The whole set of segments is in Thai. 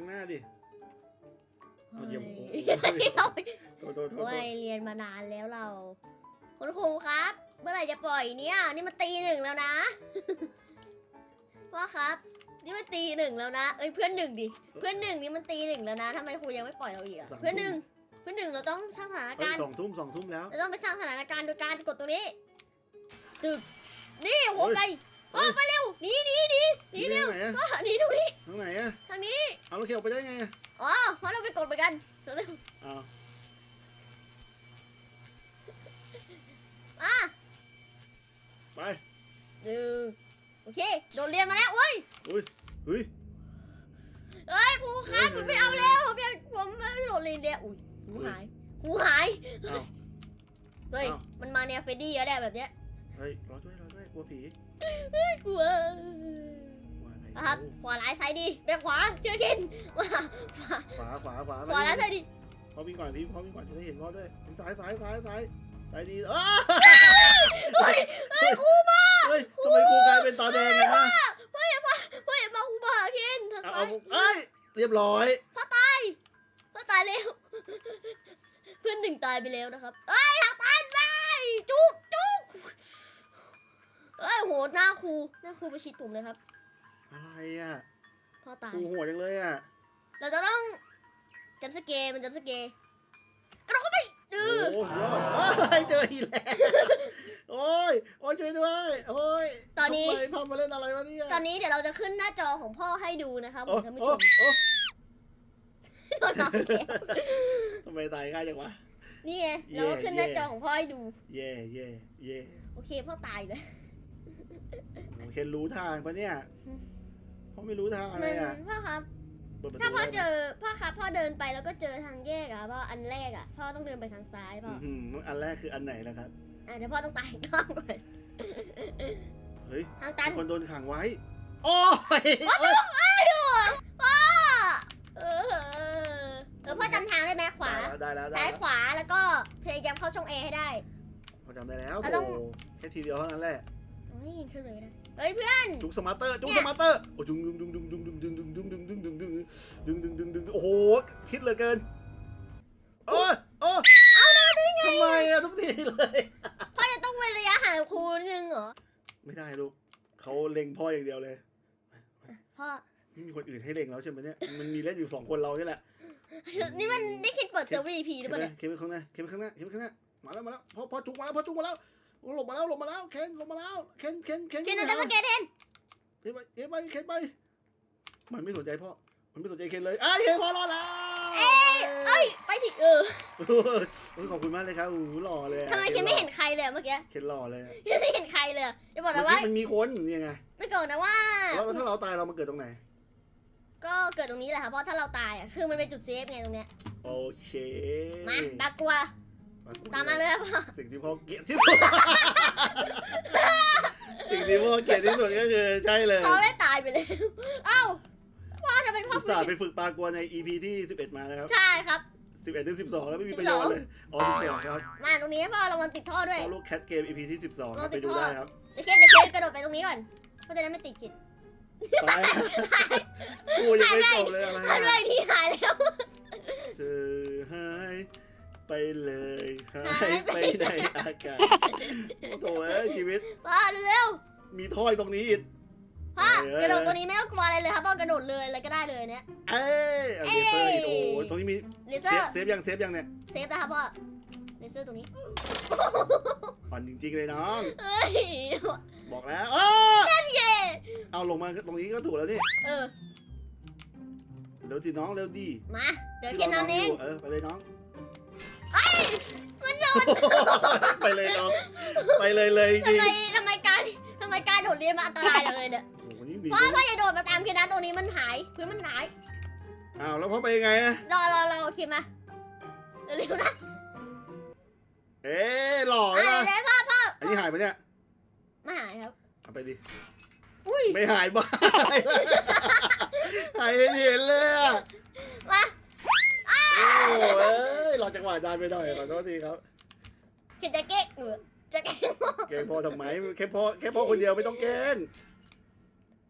ข้างหน้าดิเอาเหยียบหัวเฮ้ยเอาไปโทษโทษโทษโอ้ยเรียนมานานแล้วเรา คุณครูครับ เมื่อไหร่จะปล่อยเนี่ย นี่มันตีหนึ่งแล้วนะพ่อครับ นี่มันตีหนึ่งแล้วนะ เอ้ยเพื่อนหนึ่งดิ เพื่อนหนึ่งนี่มันตีหนึ่งแล้วนะทำไมครูยังไม่ปล่อยเราอีกอะเพื่อนหนึ่งเพื่อนหนึ่งเราต้องสร้างสถานเฮ้ยการณ์สองทุ่มสองทุ่มแล้ว เราต้องไปสร้างสถานการณ์โดยการกดตัวนี้ตึกนี่หัวไก่เฮ้ย พ่อไปเร็วหนีหนีหนีหนีเร็วทางไหนอะพ่อหนีตรงนี้ทางไหนอะทางนี้เอาแล้วเขียวไปได้ไงอะอ๋อเพราะเราไปกดเหมือนกันเร็วเอาๆอะไปหนึ่งโอเคโดนเรียนมาแล้วเว้ยเฮ้ยเอ้ยครูครับผมไม่เอาแล้วผมอยากผมไม่โดนเรียนแล้วอุ้ยครูหายครูหายเอาเฮ้ยอ้าวมันมาแนวเฟรดดี้แล้วแหละแบบเนี้ยเฮ้ยรอด้วยรอด้วยกลัวผี กลัวกลัวอะไรนะครับขวาร้ายซ้ายดีไปขวาเชื่อกินมาขวาขวาขวาขวาขวาร้ายซ้ายดีพ่อวิ่งก่อนพี่พ่อวิ่งก่อนจะได้เห็นพ่อด้วยซ้ายซ้ายซ้ายซ้ายซ้ายดีเออเฮ้ยเฮ้ยครูมาเฮ้ยทำไมครูกลายเป็นตาแดงอะฮะเฮ้ยมาเฮ้ยมาครูมาเคนทางเอาซ้าเอายเอ้ยเรียบร้อยพ่อตายพ่อตายแล้วเพื่อนหนึ่งตายไปแล้วนะครับเอ้ยทางตายไปจุกจุก เอ้ยโหหน้าครูหน้าครูประชิดผมเลยครับ อะไรอะพ่อตายครูโหดจังเลยอะเราจะต้องจำสเกร์มันจำสเกร์กระโดดเข้าไปดื้อโอ้สุดยอดเฮ้ยเจออีกแล้วโอ้ยโอ้ยช่วยด้วยโอ้ยตอนนี้ ทำไมพ่อมาเล่นอะไรวะเนี่ยตอนนี้เดี๋ยวเราจะขึ้นหน้าจอของพ่อให้ดูนะครับโอ้ท่านผู้โอ้ชมโอ้โดนหนักแล้วทำไมตายง่ายจังวะ นี่ไงเราก็ขึ้นหน้าจอของพ่อให้ดู เย่เย่เย่โอเคพ่อตายเลยโอ้ เคนรู้ทางปะเนี่ยอืมพ่อไม่รู้ทางอะไรมันอะพ่อครับเปิดประตูถ้าพ่อได้ไหมเจอพ่อครับพ่อเดินไปแล้วก็เจอทางแยกอะพ่ออันแรกอะพ่อต้องเดินไปทางซ้ายพ่ออื้อหืออันแรกคืออันไหนล่ะครับอะเดี๋ยวพ่อต้องตายข้างก่อนเฮ้ยทางตันมีคนโดนขังไว้โอ้ยพ่อเออเออพ่อจำทางได้ไหมขวาได้แล้วได้ซ้ายแล้วขวาแล้วก็พยายามเข้าช่องเอให้ได้พอจำได้แล้วเราต้โอ้องแค่ทีเดียวเท่านั้นแหละ เฮ้ยขึ้นเลยนะเฮ้ยเพื่อน จุกสมาร์เตอร์จุกเนี่สยมาร์เตอร์โอ้จุงดุงดุงดุงดุงดุงดุงดุงดุงดุงดุงดุงดุงดุงดุงดุงดุงดุงโอ้โหคิดเหลือเกินโอ้ยโอ้เอาได้ไงทำไมอะทุกทีเลยพ่อจะต้องเว้นระยะห่างกับครูนิดนึงเหรอไม่ได้ลูกเขาเล็งพ่ออย่างเดียวเลยพ่อไม่มีคนอื่นให้เล็งแล้วใช่ไหมเนี่ยมันมีเล่นอยู่สองคนเรานี่แหละนี่มันได้คิดเปิดเซอร์วีพีหรือเปล่าเนี่ยเคนไปข้างหน้าเคนไปข้างหน้าเคนไปข้างหน้ามาแล้วมาแล้วพอพอจุกมาแล้วพอจุกมาแล้ว หลบมาแล้วหลบมาแล้วเคนหลบมาแล้วเคนเคนเคนเคนเราจะมาเกตเทนเคนไปเคนไปเคนไป มันไม่สนใจพ่อ มันไม่สนใจเคนเลยไอ้ยเคนพอรอดแล้วเอ้ยเอ้ยไปถิเออโอ้ยขอบคุณมากเลยครับโอ้โหหล่อเลยอะทำไมเคนไม่เห็นใครเลยอะเมื่อกี้เคนหล่อเลยอะเคนไม่เห็นใครเลยอะจะบอกเมื่นะอว่ากี้มันมีคนเนี่ยไงไม่เกิดนะว่าแล้วถ้าเราตายเรามาเกิดตรงไหน ก็เกิดตรงนี้แหละค่ะเพราะถ้าเราตายอะคือมันเป็นจุดเซฟไงตรงเนี้ยโอเคมาตากลัว ตามมาเลยครับพ่อสิ่งที่พ่อเกลียดที่สุด สิ่งที่พ่อเกลียดที่สุดก็คือใช่เลยเขาได้ตายไปเลยเอ้าพ่อจะเป็นพ่ออุตส่าห์ไปฝึกปลากลัวใน EP ที่ 11 มานะครับ ใช่ครับ 11ถึง12 แล้วไม่มีประโยชน์เลย อ๋อ 12 ครับมาตรงนี้พ่อระวังติดท่อด้วยเอาลูกแคทเกม EP ที่ 12ครับเราติไปดดูท่อได้ครับเดี๋ยวเคนเดี๋ยวเคนกระโดดไปตรงนี้ก่อนเพราะจะได้ไม่ติดกิดไปกูยังไม่จบเลยอะไรทันอะเรื่องที่หายแล้วเจอหาย ไปเลยหาหายยไปไปในอากาศโอ้โหเอ้ยชีวิต พ่อเร็วมีถ้อยตรงนี้อีกๆพ่อกระโดดตัวนี้ไม่ต้องกลัวอะไรเลยครับพ่อกระโดดเลยอะไรก็ได้เลยเนี่ย เอ้ยเอาเลเซอร์อีกโอ้โหตรงนี้มีเลเซเซอฟร์เซฟยังเซฟยังเนี่ยเซฟนะครับพ่อเลเซอร์ตรงนี้ผ่อนจริงๆเลยน้องเอ้ยบอกแล้วเออเย่เอาลงมาตรงนี้ก็ถูกแล้วนี่เออเร็วสิน้องเร็วดีมาเดี๋ยวเคนนำเอง เออไปเลยน้อง มันโดนไปเลยน้องไปเลยเลยจริทำงไมทำไมการทำไมการโดดเรียนมาอันตรายจังเลยเนี่ยโอ้โหนี่ดีพ่อพ่ออย่าโดดมาตามเคนนะตรงนี้มันหายพื้นมันหายอ้าวแล้วพ่อไปยังไงอะรอรอรอคิดมาเร็วๆนะเอ๊ะหล่ออะนะเดี๋ยวพ่อพ่ออันนี้หายไปเนี่ยมาหายครับ เอาไปดิอุ้ยไม่หายบ้าหายให้เห็นเลยอะมาโอ้เอ้ยรอ จังหวะได้ไปหน่อยขอโทษทีครับเคนจะเก๊กเออจะเก๊กเกรงพ่อทำไมแค่พ่อแค่พ่อคนเดียวไม่ต้องเกรง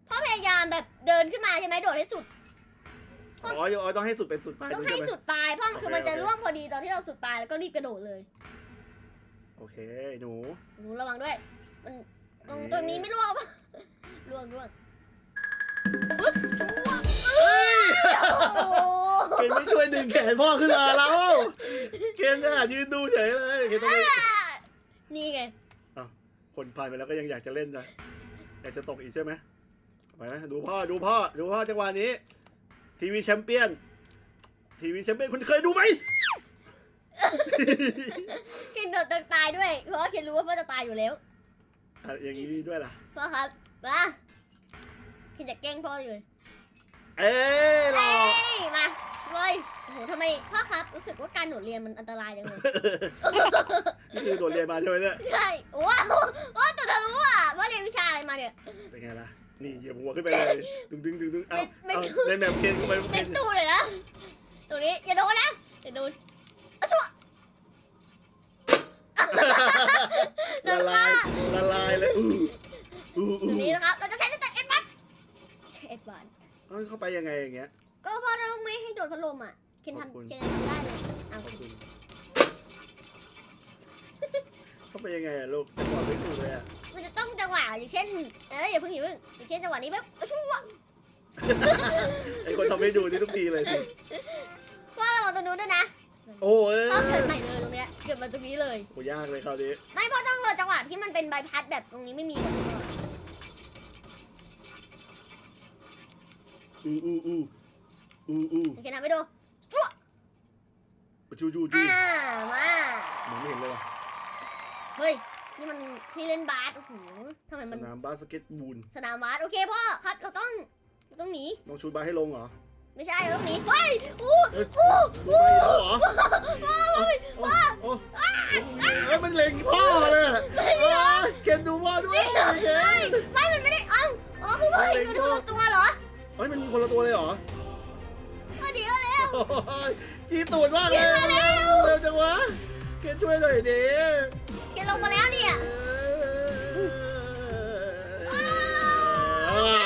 พ่อพยายามแบบเดินขึ้นมาใช่ไหมโดดให้สุดพ่ออ๋ออ๋อต้องให้สุดเป็นสุดปลายต้องใช่ให้ไหมสุดปลายเพราะโอเคคือมันจะโอเคร่วงพอดีตอนที่เราสุดปลายแล้วก็รีบกระโดดเลย โอเคหนูหนูระวังด้วย มันตรงตรงนี้ไม่ร่วงปะร่วงร่วงปึ๊บร่วงเอ้ยโอ้โห เกณฑ์ไม่ช่วยดึงแขนพ่อขึ้นมาแล้วเกณฑ์จะยืนดูเฉยเลยเกณฑ์ต้องไปนี่ไงคนผ่านไปแล้วก็ยังอยากจะเล่นนะอยากจะตกอีกใช่ไหมไปนะดูพ่อดูพ่อดูพ่อจังหวะนี้ ทีวีแชมเปี้ยน ทีวีแชมเปี้ยนคุณเคยดูไหมเคนโดดตึกตายด้วย เพราะว่าเคนรู้ว่าพ่อจะตายอยู่แล้วอะอย่างนี้ด้วยล่ะ พ่อครับมาเคนจะแกล้งพ่ออยู่เลย เอ้ยหลเอ้อกยมา เลยโอ้โหทำไมพ่อครับรู้สึกว่าการโดดเรียนมันอันตรายจังเลย นี่คือโดดเรียนมาใช่ไหมเนี่ย ใช่ว้าวว้าวตัวทะลุอะว่าเรียนวิชาอะไรมาเนี่ย เป็นไงล่ะ นี่เหยียบหัวขึ้นไปเลยดึงดึงดึงดึงเอาไม่เอาไม่ ในแมปเคนไปเคนเป็นตู้เลยนะตรงนี้อย่าโดนนะอย่าโดนอะชัวละลายละลายเลยอู้อู้ตรอู้งนี้นะครับเราจะใช้สเต็ปเอ็ดบัตเอ็ดบัตเอาเข้าไปยังไงอย่างเงี้ย ก็พ่อเราไม่ให้โดนพัดลมอะ เคนขอบคุณ ทำเคนทำได้เลยเอาขอบคุณเข้าไปยังไงอะลูกจังหวะไม่ถูกเลยอะมันจะต้องจังหวะอย่างเช่น เอ้ยอย่าเพิ่งอย่าเพิ่งอย่างเช่นจังหวะนี้แบบอะชัวไอคนทำให้ดูนี่ทุกทีเลยสิพ่อระวังตรงนู้นด้วยนะโอ้ยพ่อเกิดใหม่เลยตรงเนี้ยเกิดมาตรงนี้เลย โหยากเลยคราวนี้ไม่พ่อต้องรอจังหวะที่มันเป็นใบพัดแบบตรงนี้ไม่มีแบบนี้ก่อนอู้อู้อู้ อู้อู้โอเคนะไปดูจูจูจูอ่ามามองไม่เห็นเลยว่ะเฮ้ยนี่มันที่เล่นบาสโอ้โหทำไมสมันนามบาสเกตบอลสนามบาสโอเคพ่อครับเราต้องเราต้องหนีน้องชูบาสให้ลงเหรอไม่ใช่เราต้องหนีเฮ้ยโอ้เอ้ยโอ้ชูบาสให้แล้วเหรอโอ้โอ้เอ้ยมันเล็งพ่อเลยอะเอ้ยเคนดูพ่อด้วยเคน ไม่มันไม่ได้เอ้าอ๋อคือพ่อเห็นอยู่ในคนละตัวเหรอเฮ้ยมันมีคนละตัวเลยเหรอพอดีก็แล้วโอ้ ยจี้ตูดมากเลยเร็วจังวะเคนช่วยหน่อยดิเกลงมาแล้วเนี่ยโอ้ย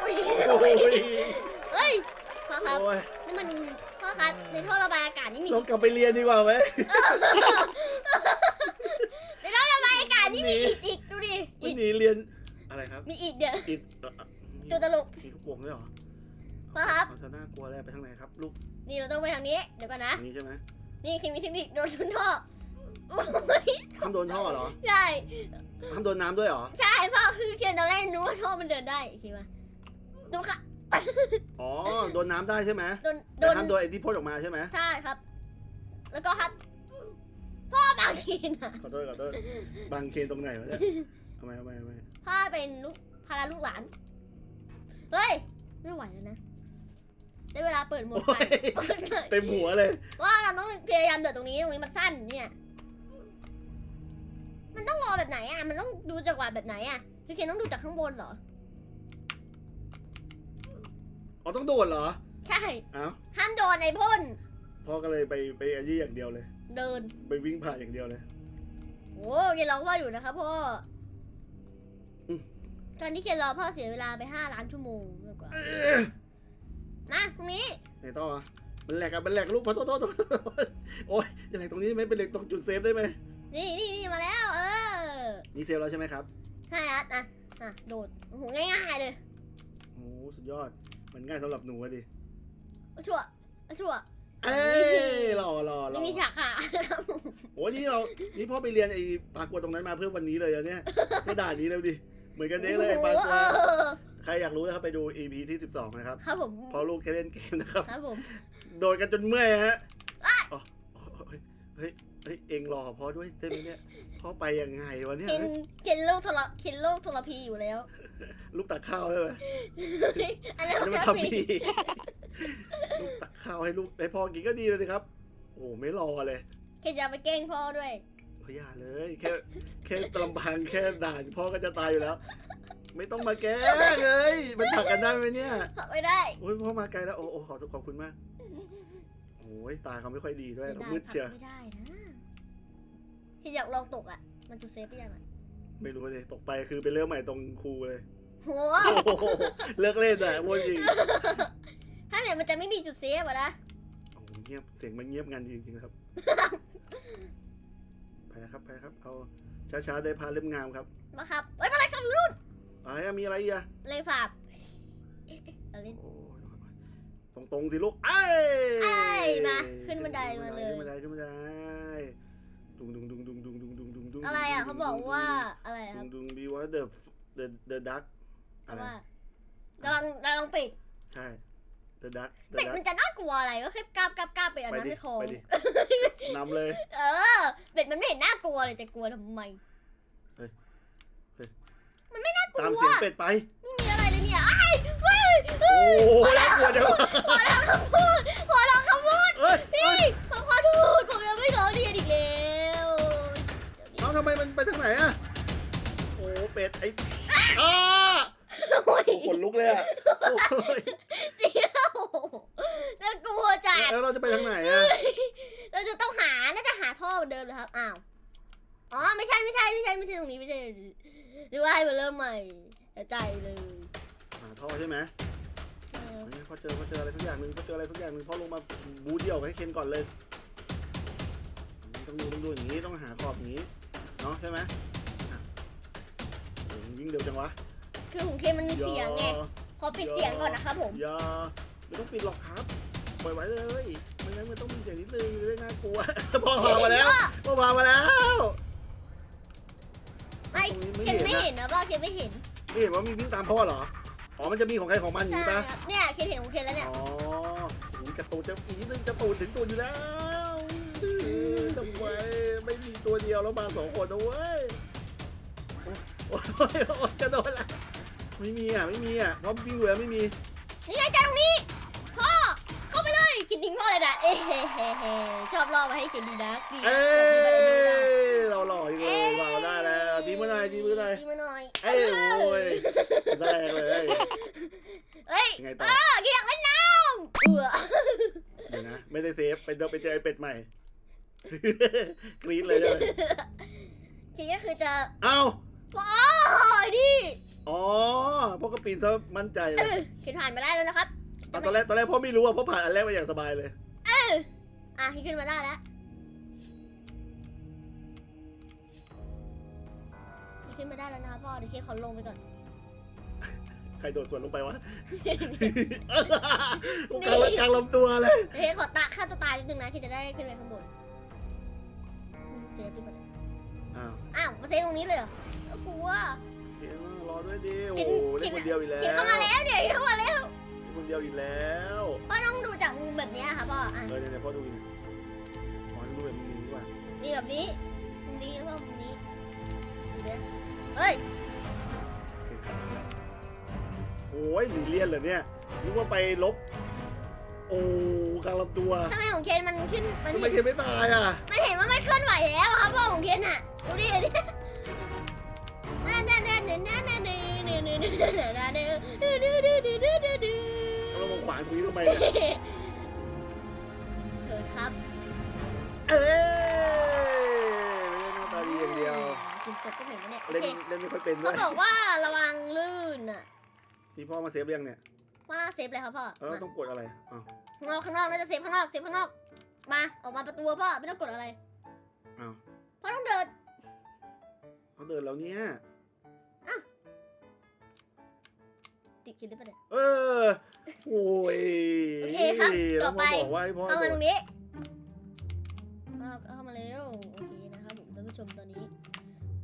โอ้ยโอ้ยเฮ้ยพ่อครับโอ้ยนี่มันพ่อครับในท่อระบายอากาศนี่มีเรากลับไปเรียนดีกว่าไหมในท่อระบายอากาศนี่มีอิดอีกดูดิวัอินดนี้เรียนอะไรครับมีอิดเดี๋ยวอิดเอ่อตัวตลกมีลูกโป่งด้วยเหรอ พ่อครับเอาเธอน่ากลัวเลยไปทางไหนครับ ลูกนี่เราต้องไปทางนี้ เดี๋ยวก่อนนะ ทางนี้ใช่ไหมนี่คือมีเทคนิคโดนทุนท่อโอ้ยห้ามโดนท่อเหรอใช่ ห้ามโดนน้ำด้วยเหรอ ใช่พ่อคือเขียนตอนแรกนึกว่าท่อมันเดินได้โอเคปะดูค่ะอ๋อ โดนน้ำได้ใช่ไหมโดนโดแต่นห้ามโดนไอ้ที่พ่นออกมาใช่ไหมใช่ครับ แล้วก็ฮัทพ่อบางทีนะขอโทษขอโทษบางเคนตรงไหนวะเนี่ยเอาไหมเอาไหมเอาไหมพ่อเป็นลูกพาราลูกหลาน เฮ้ย ไม่ไหวแล้วนะ ได้เวลาเปิดโหมดโอ้ไฟยเปิดหน่อยเต็มหัวเลยว่าเราต้องพยายามเดินตรงนี้ตรงนี้มันสั้นเนี่ย มันต้องรอแบบไหนอะ มันต้องดูจังหวะแบบไหนอะคือเคนต้องดูจากข้างบนเหรอ อ๋อต้องโดดเหรอ ใช่อ้าวห้ามโดนไอ้พ่นพ่อก็เลยไปไปอันนี้อย่างเดียวเลย เดิน ไปวิ่งผ่านอย่างเดียวเลยโอ้เคนรอพ่ออยู่นะครับพ่ออมตอนที่เคนรอพ่อเสียเวลาไปห้าล้านชั่วโมงมากกว่าเอ๊ะ นะตรงนี้ ไหนต่ออะมันแหลกอะมันแหลกลูกพอโทษโทษโทษโอ้ยยังไงตรงนี้ไหมเป็นเหล็กตรงจุดเซฟได้ไหมนี่นี่นี่มาแล้ว เออนี่เซฟแล้วใช่ไหมครับใช่ครับอะอะโดดโอ้โหง่ายๆเลยโอ้สุดยอด มันง่ายสำหรับหนูอะดิ เอาชั่วเอาชั่ว เอ้ยหล่อหล่อหล่ไม่อมีฉากขาครับผมโอ้ยนี่เรา นี่พ่อไปเรียนไอ้ปลากลัวตรงนั้นมาเพื่อวันนี้เลยอะเนี่ยไม่ด่านนี้เลยดิ เหมือนกันเด้เลยปลากลัว โอ้โห ใครอยากรู้นะครับไปดู EP ที่12นะครับครับผมพอลูกแค่เล่นเกมนะครับครับผมโดนกันจนเมื่อยฮะอ๋อเฮ้ยเฮ้ยเฮ้ยเองรอพ่อด้วยได้ไหมเนี่ยพ่อไปยังไงวะเนี่ยเคนเคนโลกทรเคนโลกทรพีอยู่แล้ว ลูกตักข้าวใช่ไหมอันนั้นอันนี้มัมันนทำทำพีพีลูกตักข้าวให้ลูกให้พ่อกินก็ดีเลยสิครับ โอ้โหไม่รอเลยเคนจะเอาไปเก้งพ่อด้วยพยาเลย แค่แค่ลำพังแค่ด่านพ่อก็จะตายอยู่แล้ว ไม่ต้องมาแก้เลยมันถักกันได้ไหมเนี่ยไม่ได้โอ้ยพ่อมาไกลแล้วโอ้โอ้ขอขอบคุณมากโอ้ยตาเขาไม่ค่อยดีด้วยไม่ได้มืดเชียวไม่ได้นะเคนอยากลองตกอะ มันจะเซฟไปยังไงไม่รู้เลยตกไปคือไปเริ่มใหม่ตรงครูเลยโหโอ้โหเลิกเล่นอะพูดจริงถ้าเนี่ยมันจะไม่มีจุดเซฟอะนะโอ้โหเงียบเสียงมันเงียบงันจริงๆครับไปนะครับไปนะครับ เอาช้าๆได้พาเล่มงามครับ มาครับเฮ้ยมาเลยครับลูก อะไรอะมีอะไรอีกอะเลยสาบเอาเล่น โอ้ยตรงๆสิลูกไอ้เอ้ยมาขึ้นบันไดมาเลย ขึ้นบันไดขึ้นบันไดดุงดุงดุงดุงดุงดุงดุงดุงดุงอะไรอะเขาบอกว่าอะไรคดุรับงดุงบีว่า the the the duck เพอะไรราะว่ากำลังกำลังปิดใช่ the duck the เป็ด duck มันจะน่ากลัวอะไรก็แค่กราบกราบกราบไปอันไปนั้นดิไม่คอไปดินำเลย เออเป็ดมันไม่เห็นน่ากลัวเลยจะกลัวทำไม ตามเสียงเป็ดไป ไม่มีอะไรเลยเนี่ยอ้ายเฮ้ยโอ้ยน่ากลัวจังวะพอแล้วคำพูดพอแล้วคำพูดเอ้ยพี่ผมขอโทษผมยังไม่ขอเรียนอีกแล้วเอ้าทำไมมันไปทางไหนอะโอ้เป็ดไอ้อ้าโอ้ยขนลุกเลยอะโอ้ยเดี๋ยวน่ากลัวจัดแล้วเราจะไปทางไหนอะเราจะต้องหาน่าจะหาท่อเหมือนเดิมเลยครับอ้าว อ๋อไม่ใช่ไม่ใช่ไม่ใช่ไม่ใช่ตรงนี้ไม่ใช่หรือว่าให้มาเริ่มใหม่เสียใจเลยหาท่อใช่ไหมเออพอเจอพอเจออะไรสักอย่างหนึ่งพอเจออะไรสักอย่างหนึ่งพอลงมาบูเดี่ยวให้เคนก่อนเลย ต้องดูต้องดูอย่างนี้ต้องหาขอบอย่างนี้เนาะใช่ไหมอะโอ้ยยิ่งเร็วจังวะคือของเคนมันมีเสียงไงขอปิดเสียงก่อนนะครับผมอย่าไม่ต้องปิดหรอกครับปล่อยไว้เลยไม่งั้นมันต้องมีเสียงนิดนึงจะได้น่ากลัวพ่อพามาแล้วพ่อพามาแล้ว ไม่ตรงนี้เคนไม่ไม่เห็เห็นนนะนะว่าเคนไม่เห็นไม่เห็นว่ามีวิ่งตามพ่อเหรอ อ๋อ มันจะมีของใครของมันอย่างใช่นี้ปะครับเนี่ยเคนเห็นของเคนแล้วเนี่ยอ๋อโอ้ยกระตูนจะอีกนิดนึงจะตูนถึงตัวอยู่แล้วทำไมไม่มีตัวเดียวแล้วมาสองคนนะเว้ยโอ้ยโอ้ยโอ้ยจะโดนละไม่มีอะไม่มีอะเพราะวิ่งเหลือไม่มีนี่ไงจ้าตรงนี้พ่อเข้าไปเลยคิดดิ้งพ่อเลยนะเอ้เฮ้เฮ้เฮ้ชอบล่อมาให้เคนดีนะดีเอ้แบบนี้แบบนี้ได้ยเราหล่อจริงเลยว่าวได้แล้วดี มือหน่อยดีมือหน่อยดีมาหน่อยเอ้ยโอ้ยแรกเลยเฮ้ยยังไงต่อเออเคนอยากเล่นน้ำเอือเดี๋ยวนะไม่ได้เซฟไปเดินไปเจอไอ้เป็ดใหม่กรี๊ดเลยเลยเคนก็คือจะเอ้าโอ้ยดิอ๋อพวกกระปีนซะมั่นใจเลเอยอเคนผ่านมาได้แล้วนะครับอะตอนแรกตอนแรกพ่อไม่รู้อะพ่อผ่านอันแรกมาอย่างสบายเลยอะขึ้นมาได้แล้ว ขึ้นมาได้แล้วนะครับพ่อเดี๋ยวเคขอลงไปก่อน ใครโดดสวนลงไปวะกลางกลางลำตัวเลยเคขอตาฆ่าตัวตายนิดนึงนะเคจะได้ขึ้นไปข้างบนอืมเซฟดีกว่าเนี่ยอ้าวอ้าวมาเซฟตรงนี้เลยเหรอก็กลัวเดี๋ยวรอด้วยดิโอ้กินโหเล่นคนเดียวอีกแล้วเคเข้ามาแล้วเดี๋ยวเคเข้ามาแล้วเล่นคนเดียวอีกแล้วพ่อต้องดูจากมุมแบบเนี้ยค่ะพ่ออะเออเนี่ยพ่อดูนี่ขอให้ดูแบบนี้ดีกว่านี่แบบนี้มุมนี้พ่อมุมนี้ดูดิ เฮ้ย โอ้ยหนีเลี่ยนเหรอเนี่ยนึกว่าไปลบ โอ้กลางลำตัวทำไมของเคนมันขึ้น มันทำไมเห็นเคนไม่ตายอะ มันเห็นว่าไม่เคลื่อนไหวแล้วอะครับพ่อของเคนอะดูดิดินั่นนั่นนั่นนั่นนั่นนั่นนั่นนั่นนั่นนั่นนั่นนั่นนั่นนั่นนั่นนั่นเรามาขวางตรงนี้ทำไมเนี่ยเชิญครับเเหม็นแล้วเนี่ยโอเล่นเคเล่นไม่ค่อยเป็นด้เขาวยบอกว่าระวังลื่นอะนี่พ่อมาเซฟยังเนี่ยว่าเซฟเลยครับพ่อแล้วเราต้องกดอะไรอ้าวข้างนอกข้างนอกน่าจะเซฟข้างนอกเซฟข้างนอก มาออกมาประตูพ่อไม่ต้องกดอะไรอ้าวพ่อต้องเดินเขาเดินแล้วเนี่ยติดคิดได้ปะเนี่ย เออโอ้ยโอเคครับต่อไป แล้วมาบอกว่าให้พ่อเข้ามาตโดรดงนี้เอาเข้ามาเร็วโอเคนะครับผมท่านผู้ชมตอนนี้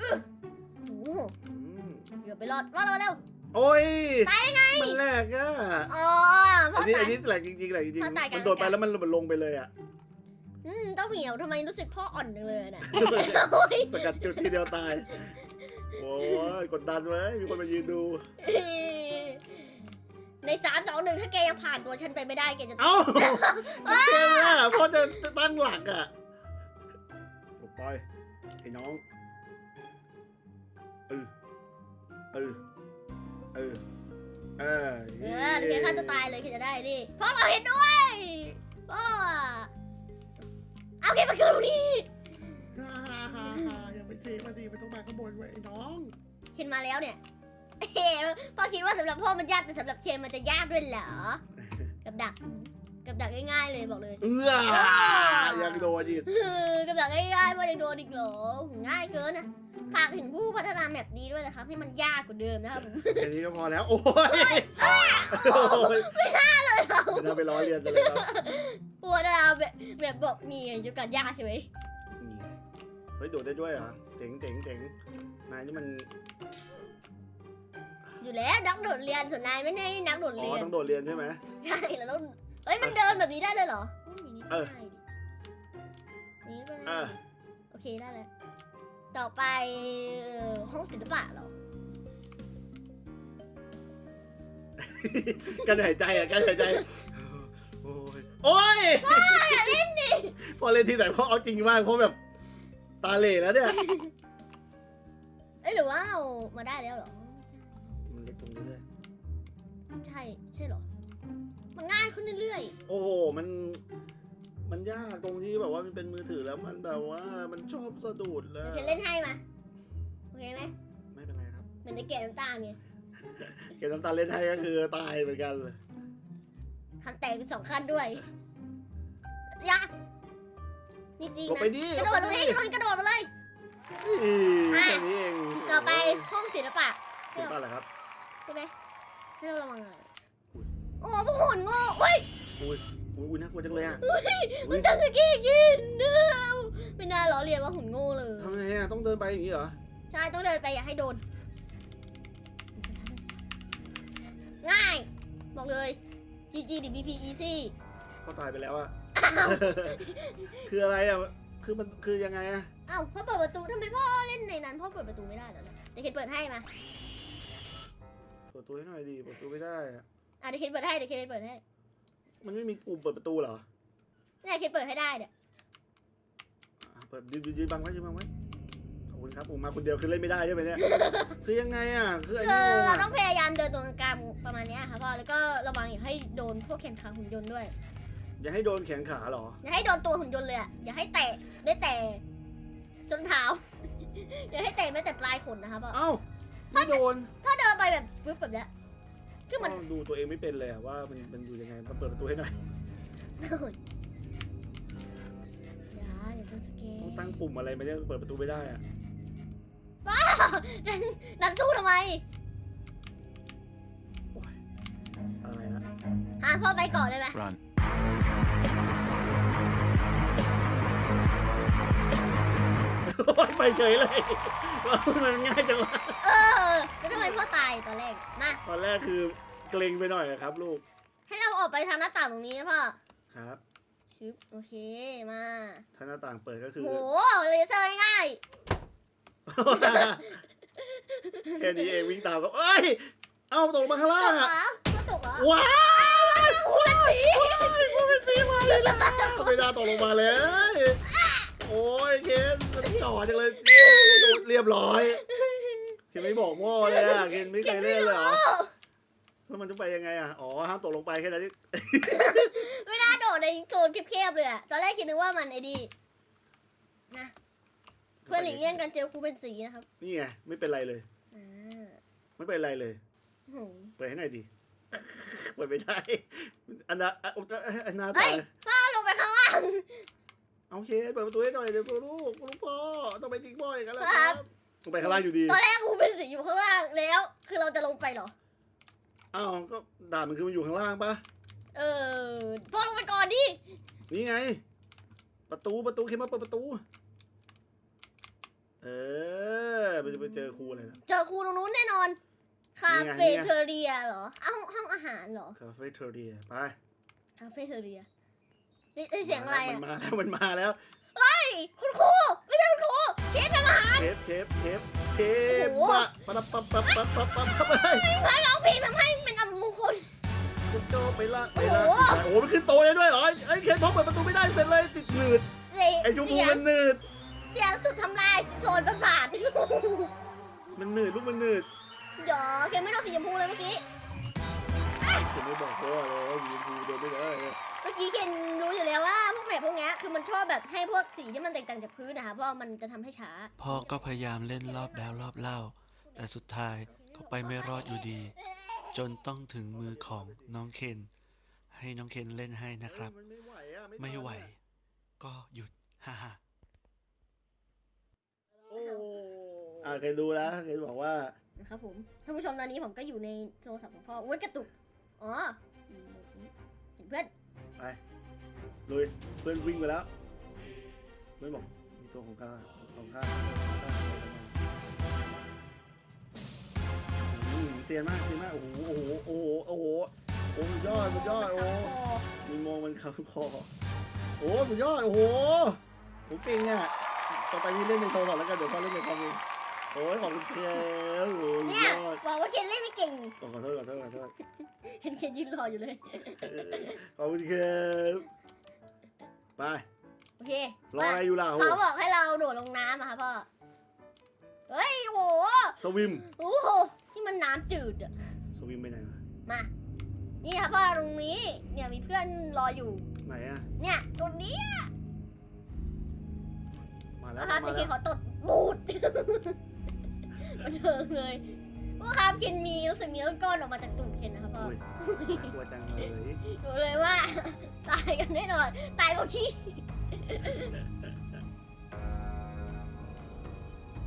อื้อโอ้โหอืม เกือบไปรอดว่าเราเร็ว โอ้ยตายยังไง มันแรกอะอ๋อพ่อัอนนี้ตาอัย นนี้แหลกจริงๆแหลกจริงพ่อตายๆกลาง มันโดดไปแล้วมันมันลงไปเลยอะอืมเต้าเหมียวทำไมรู้สึกพ่ออ่อนจังเลยอะนะโอ้ยสกัดจุดทีเดียวตาย โอ้ยกดดันไว้มีคนมายืนดู ในสามสองหนึ่งถ้าแกยังผ่านตัวฉันไปไม่ได้แกจะเอ้าโอเคอะพ่อจะตั้งหลักอะปล่อยไอ้น้อง เออเออเออเออเออเดี๋ยวแกฆ่าตัวตายเลยแกจะได้ดิพ่อเราเห็นด้วยพ่อเอาแกมาเกิดตรงนี้ฮ่าฮ่าฮ่าฮ่าอย่าไปเซมาสิไม่ต้องมาข้างบนไว้ไอ้น้องเคนมาแล้วเนี่ยเฮ้พ่อคิดว่าสำหรับพ่อมันยากแต่สำหรับเคนมันจะยากด้วยเหรอ กับดัก กับดักง่ายๆเลยบอกเลย เอื้อยังโดนอีก กับดักง่ายๆว่ายังโดนอีกเหรอง่ายเกินนะฝากถึงผู้พัฒนาแมปนี้ด้วยนะครับให้มันยากกว่าเดิมนะครับผมแค่นี้ก็พอแล้ว โอ้ยโอ้ยไม่น่าเลยเราไม่น่าไปล้อเลียนกันเลยครับผู้พัฒนาแบบแบบบอกนี่ไงยุกันยากใช่ไหมนี่เฮ้ยโดดได้ด้วยเหรอเจ๋งเจ๋งเจ๋งนายนี่มัน อยู่แล้วนักโดดเรียนส่วนนายไม่ได้นักโดดอ๋อเรียนต้องโดดเรียนใช่ไหมใช่แล้วต้อง เอ้ยมันเดินแบบนี้ได้เลยเหรออืมอย่างนี้ก็เออได้ดิอย่างนี้ก็เอได้อดิโอเคได้แล้วต่อไปเอ่อห้องศิลปะเหรอ กันหายใจอะกันหายใจ โอ้ยโอ้ยพอเล่นทีไหนพอเอาจริงมากเพราะแบบตาเหล่แล้วเนี่ย เอ้ยหรือว่าเรามาได้แล้วเหรอ มันเล็กตรงนี้เลย ไม่ใช่ ใช่เหรอมัน ง่ายขึ้นเรื่อยโอ้โห มัน มันยากตรงที่แบบว่ามันเป็นมือถือแล้วมันแบบว่ามันชอบสะดุดๆแล้วเดี๋ยวเคนเล่นให้มาโอเคไหมไม่เป็นไรครับ เหมือนในเกมน้ำตาลไงเกมน้ำตาลเล่นไทยก็คือตายเหมือนกันเลยทันแตกเป็นสองขั้นด้วยยากนี่จริงลงนะ ไปดิกระโดดตรงนี้กระโดดกระโดดมาเลย นี่แค่นี้เองต่อไปห้องศิลปะเสียบ้านเหรอครับ ใช่ไหมให้เราระวังอะไรอุ๊ย โอ้พวกหุ่นโง่เฮ้ยอุ้ยอุ้ยอุ้ยน่ากลัวจังเลยอะมันจะสกี้กินเด้อไม่น่าล้อเลียนว่าหุ่นโง่เลย ทำไงอะต้องเดินไปอย่างนี้เหรอใช่ ต้องเดินไปอย่าให้โดน ง่าย บอกเลย GG DBP easy ก็ตายไปแล้วอะ คืออะไรอะคือมันคือยังไงอะอ้าวพ่อเปิดประตูทำไมพ่อเล่นในนั้นพ่อเปิดประตูไม่ได้เหรอเนี่ยเดี๋ยวเคนเปิดให้มา เปิดประตูให้หน่อยดิเปิดประตูไม่ได้อะ อะเดี๋ยวเคนเปิดให้เดี๋ยวเคนเปิดให้มันไม่มีปุ่มเปิดประตูเหรอเนี่ยเคนเปิดให้ได้เนี่ยอะเปิดยืนยืนยืนบังไว้ยืนบังไว้ขอบคุณครับผมมาคนเดียวคือเล่นไม่ได้ใช่ไหมเนี่ย คือยังไงอะคืออันคืนี้องงเราอะต้องพยายามเดินตรงกลางประมาณเนี้ยค่ะพ่อแล้วก็ระวังอย่าให้โดนพวกแขนขาหุ่นยนต์ด้วย อย่าให้โดนแขนขาเหรอ อย่าให้โดนตัวหุ่นยนต์เลยอะอย่าให้แตะไม่แต่จนเท้า อย่าให้แตะไม่แต่ปลายขนนะคะพ่อเอ้าไม่โดนถ้าเดินไปแบบฟึบแบบเนี้ย คือมันต้องดูตัวเองไม่เป็นเลยอะว่ามันมันอยู่ยังไงมาเปิดประตูให้หน่อยอย่าอย่าต้องสเกต้องตั้งปุ่มอะไรไม่ได้เปิดประตูไม่ได้อะดันดันสู้ทำไมโอ๊ยอะไรนะอะพ่อไปก่อนเลยไหม Run. โอ๊ยไปเฉยเลยมันง่ายจังวะเออแล้วทำไมพ่อตายตอนแรกมาตอนแรกคือเกรงไปหน่อยอะครับ ลูกให้เราออกไปทางหน้าต่างตรงนี้นะพ่อครับชึบโอเคมาถ้าหน้าต่างเปิดก็คือโหเลเซอร์ง่ายแค่นี้เองวิ่งตามก็เอ้ยเอ้าตกลงมาข้างๆล่าตงกเหรอะอพ่อตกเหรอว้าวกูเป็นผีกูเป็นผีมาเลยนะไม่น่าตกลงมาเลย โอ้ยเคนมันจ่อจังเลยเรียบร้อยเคนไม่บอกพ่อเลยอะเคนไม่เคยเล่นเลยเหรอแล้วมันจะไปยังไงอะอ๋อห้ามตกลงไปแค่นั้นเองไม่น่าโดดในโซนแคบๆเลยอะตอนแรกคิดนึกว่ามันไอ้ดีนะเพื่อหลีกเลี่ยงการเจอครูเป็นสีนะครับ นี่ไงไม่เป็นไรเลยอ่าไม่เป็นไรเลยโอ้โหเปิดให้หน่อยดิเปิดไม่ได้อันนาอันอันนาเฮ้ตายยพ่อลงไปข้างล่าง โอเคเปิดประตูให้หน่อยเดี๋ยวลูกลูกพ่อต้องไปทิ้งพ่ออย่างนั้นแหละครับลงไปข้างล่างอยู่ดีตอนแรกครูเป็นสีอยู่ข้างล่างแล้ว คือเราจะลงไปเหรออ้าวก็ด่านมันคือมันอยู่ข้างล่างปะเออพ่อลงไปก่อนดินี่ไง ประตูประตูเข้มาเปิดประตู เออมันจะไปเจอครูอะไรนะเจอครูตรงนู้นแน่นอนคานี่ไงเฟ่เทอเรียเหรออ้าวห้องอาหารเหรอคาเฟ่เทอร์เรียไปคาเฟ่เทอเรีย ได้ได้เสียงอะไรมัอะนมาแล้วมันมาแล้วเฮ้ยคุณครูไม่ใช่คุณครูเชฟทำอาหารเทปเทปเทปเทปโอ้โหปะปั๊บปั๊บปั๊บปั๊บปั๊บปั๊บปั๊บเฮ้ยร้องเพลงทำให้เป็นอัมมงคลคุณโจไปละไปละโอ้โหโอ้โหมันขึ้นโตเลยด้วยเหรอไอ้ยเคนพอเปิดประตูไม่ได้เสร็จเลยติดหนืดเสียงไอ้ชมพูเสียงมันหนืดเสียงสุดทำลายโซนประสาทมันหนืดลูกมันหนืดเดี๋ยวเกมไม่ต้องสีชมพูเลยเมื่อกี้ผมไม่บอกพ่อเลยว่าอยู่ชมพูเดินไม่ได้เมื่อกี้เคนรู้อยู่แล้วว่าพวกแบบพวกเนี้ยคือมันชอบแบบให้พวกสีที่มันแตกต่างจากพื้นนะคะเพราะว่ามันจะทำให้ช้า พ่อก็พยายามเล่นรอบแล้วรอบเล่า แต่สุดท้ายก็ไปไม่รอดอยู่ดี จนต้องถึงมือของน้องเคนใให้น้องเคนเล่นให้นะครับเอ้ยมันไม่ไหวอะไม่ทันไหวอะก็หยุด ฮ่าฮ่าโอ้อ่าเคยดูแล้วเคยบอกว่านะครับผมท่านผู้ชมตอนนี้ผมก็อยู่ในโทรศัพท์ของพ่อโอ้ยกระตุก อ๋ออืมเห็นเพื่อน ไปลุยเพื่อนวิ่งไปแล้วเพื่อนบอกมีตัวของข้าของข้าเซียนมากเซียนมากโอ้โหโอ้โหโอ้โหโอ้โหโอ้สุดยอดสุดยอดโอ้มันขังมองมันคำคอโอ้สุดยอดโอ้โหผมเก่งอะต่อไปนี้เล่นในโทรศัพท์แล้วกันเดี๋ยวพ่อเล่นในคอมเอง โอ้ยขอบคุณครับโอ้โหสุดเนี่ยยอดบอกว่าเคนเล่นไม่เก่ง ขอโทษขอโทษขอโทษเห็นเคนยืนรออยู่เลยขอบคุณครับไปโอเครออะไรอยู่ล่ะโอ้เขาบอกให้เราโดดลงน้ำอะค่ะพ่อ เฮ้ยโหสวิม โอ้โห นี่มันน้ำจืดอะสวิมไปไหนวะมา นี่ค่ะพ่อตรงนี้ เนี่ยมีเพื่อนรออยู่ ไหนอะเนี่ยตรงนี้มาแล้วนะครับมาแต่เคแล้วขอตดบูด บันเทิงเลยว่าครับเคนมีรู้สึกมีก้อนๆออกมาจากตูดเคนนะครับพ่ออุ้ยน่ากลัวจังเลยดูเลยว่า ตายกันแน่นอน ตายเพราะขี้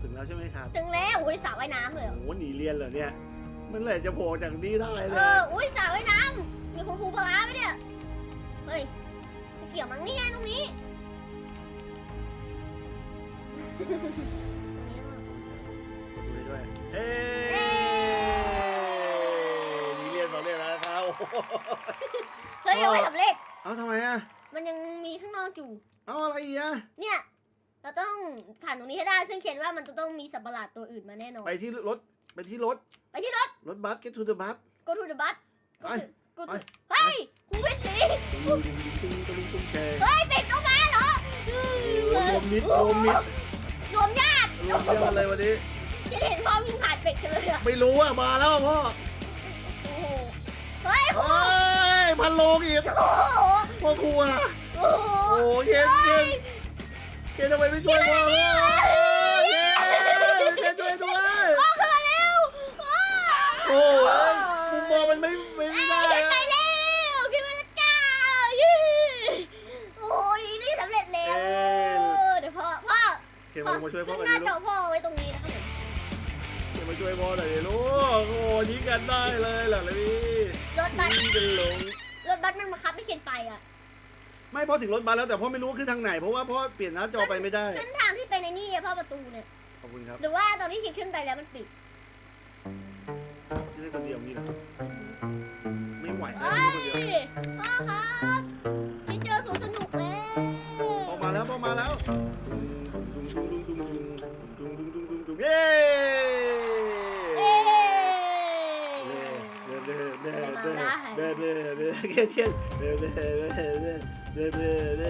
ถึงแล้วใช่ไหมครับถึงแล้วอุ้ยสระว่ายน้ำเลยเหรอโอ้โหหนีเรียนเหรอเนี่ย มันเลยจะโผล่จากนี่ได้เลเอยออุ้ยสระว่ายน้ำมีคุณครูพละไหมเนี่ยเฮ้ยไม่เกี่ยวมั้งนี่ไงตรงนี้ตรงนี้ว่ะ ดูด้วยเอ้เอ้หนีเรียนสองเรียนแล้วนะครับโอ้โหเฮ้ยยังไม่สำเร็จ เอ้าทำไมอะมันยังมีข้างนอกอยู่ เอ้าอะไรอีกอะเนี่ย เราต้องผ่านตรงนี้ให้ได้ ซึ่งเขียนว่ามันจะต้องมีสัตว์ประหลาดตัวอื่นมาแน่นอน ไปที่รถ ไปที่รถ ไปที่รถ รถบัส get to the bus go to the bus go ไป to go ไป to เฮ้ยครูเพชรสีตุ้งตุ้งตุ้งตุ้งตุ้งแชร์เฮ้ยเป็ดออกมาเหรอรวมมิดรวมมิดรวมญาติรวมเยอะเลยวันนี้ จะเห็นพ่อวิ่งผ่านเป็ดกันเลยอะไม่รู้อะมาแล้วพ่อโอ้โหเฮ้ยครูเอ้ยพันโลงอีกโอ้โหพ่อครูอะโอ้โหโอ้เคนเคนเคนทำไมไม่ช่วยพ่อพ่อเคนเคนช่วยด้วยพ่อขึ้นมาเร็วว้าวโอ้ยมุมมองมันไม่ไม่ไม่ได้ขึ้นอะไปเร็วขึ้นมาแล้วจ้าเย้โอ้ยนี่สำเร็จแล้วเดี๋ยวพ่อพ่อเคนมาช่วยพ่อขึ้นกันหดิน้าจลูอกพ่อไว้ตรงนี้นะครับผ มเคนมาช่วยพ่อหน่อยดิลูกโอ้ยิงกันได้เลยเหรอเลยพี่รถบัสยิงกันหลงรถบัสมันบังคับให้เข็นไปอะไม่พ่อถึงรถบัสแล้วแต่พ่อไม่รู้ว่าขึ้นทางไหนเพราะว่าพ่อเปลี่ยนหน้าจอไปไม่ได้ขึ้นทางที่เป็นในนี่อะพ่อประตูเนี่ยขอบคุณครับหรือว่าตอนที่คิดขึ้นไปแล้วมันปิดที่ได้คนเดียวนี่แหละไม่ไหวแล้เฮ้วยคนเดียวพ่อครับคิดเจอสวนสนุกแล้วออกมาแล้วออกมาแล้วเย้ เอ้ย เด้เด้เด้ เด้เด้เด้เด้เขียนเด้เด้เด้เด้เด้เด้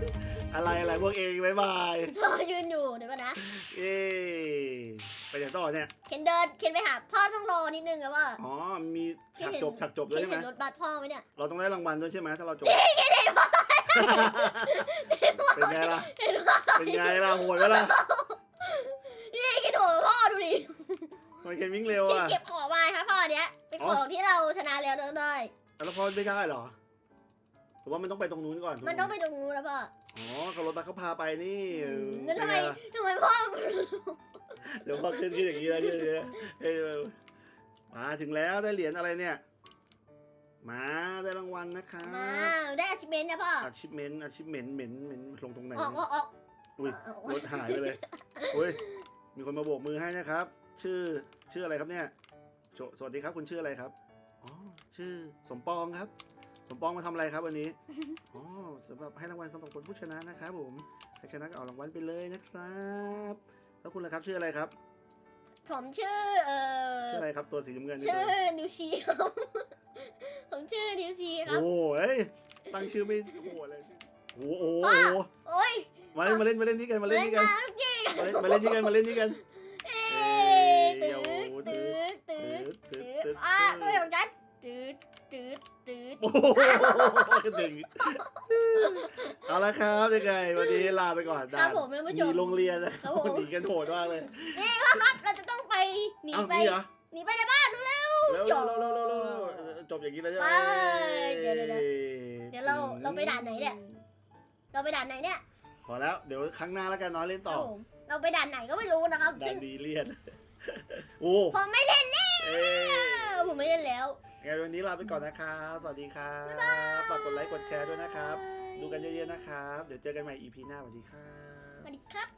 เด้อะไรอะไรพวกเองบายบายพ่อยืนอยู่เดี๋ยวก่อนนะเอ้ไปไหนต่อเนี่ยเคนเดินเคนไปหาพ่อต้องรอนิดนึงอะว่าอ๋อมีฉากจบฉากจบเคนด้วยใช่ไหมเห็นรถบัสพ่อไหมเนี่ยเราต้องได้รางวัลด้วยใช่ไหมถ้าเราจบเคนเห็นพ่อเป็นไงล่ะเห็นพ่อเป็นไงล่ะโหดไหมล่ะนี่เคนโดดพ่อดูดิ มันเคนวิ่งเร็วเคนอะ เก็บของมาครับพ่อเนี้ยเป็นของที่เราชนะแล้วได้แล้วพ่อไม่ได้เหรอผมว่ามันต้องไปตรงนู้นก่อนมันต้องไปตรงนู้นแล้วพ่ออ๋อกับรถบัสเขาพาไปนี่แล้วทำไมเป็นงล่ะทำไมพ่อเดี๋ยวพ่อขึ้นที่อย่างนี้แล้วเนี่ยเฮ้ยมาถึงแล้วได้เหรียญอะไรเนี่ย มาได้รางวัลนะคะมาได้ achievement นะพ่ออาชิพเมนอาชิพเมนเหม็นเหม็นลงตรงไหนออกออกออกอุ้ยรถหายไปเลยอุ้ยมีคนมาโบกมือให้นะครับ ชื่อชื่ออะไรครับเนี่ยโชสวัสดีครับคุณชื่ออะไรครับอ๋อชื่อสมปองครับ สมปองมาทำอะไรครับวันนี้อ๋อสำหรับให้รางวัลสำหรับคนผู้ชนะนะครับผมใครชนะก็เอารางวัลไปเลยนะครับแล้วคุณล่ะครับชื่ออะไรครับผมชื่อเอ่อชื่ออะไรครับตัวสีน้ำเงินนี่ชื่อนิวชีครับ ผมชื่อนิวชีครับ โอ้ยตั้งชื่อไม่โอ้โหเลยโอ้โหโอ้โหพ่อโอ้โหโอ้ยมาเล่นมาเล่นมาเล่นนี่กันมาเล่นเล่นนี่กันมาเมื่อกี้มาเล่นมาเล่นนี่กันมาเล่นนี่กันเอ้ยเอ้ ตึยกตึกตึกตึ๊ตึดตึ๊กดอะด้วยของฉันตึกตึกตึกโอ้โหดึงเอาละครับยังไงวันนี้ลาไปก่อนครับผมท่านผู้ชมมีโรงเรียนนะคครัรับบผมหนีกันโหดมากเลยนี่ครับเราจะต้องไปหนีเอ้าไปนี่เหรอหนีไปในบ้านดูเร็วเร็วหยอเร็วเร็วเร็วเร็วจบอย่างนี้แล้วใช่ไหมไปเดี๋ยวเดี๋ยวเดี๋ยวเดี๋ยวเราเราไปด่านไหนเนี่ยเราไปด่านไหนเนี่ยพอแล้วเดี๋ยวครั้งหน้าแล้วกันน้อยเล่นคต่รัอบผมเราไปด่านไหนก็ไม่รู้นะครับด่าซึ่นงดีเลียน โอ้ผมไม่เล่นแล้วเอ้ยผมไม่เล่นแล้วไงวันนี้ลาไปก่อนนะครับ สวัสดีครับฝากกดไลค์กดแชร์ด้วยนะครับ ดูกันเยอะๆนะครับ เดี๋ยวเจอกันใหม่ EP หน้าสวัสดีครับ สวัสดีครับ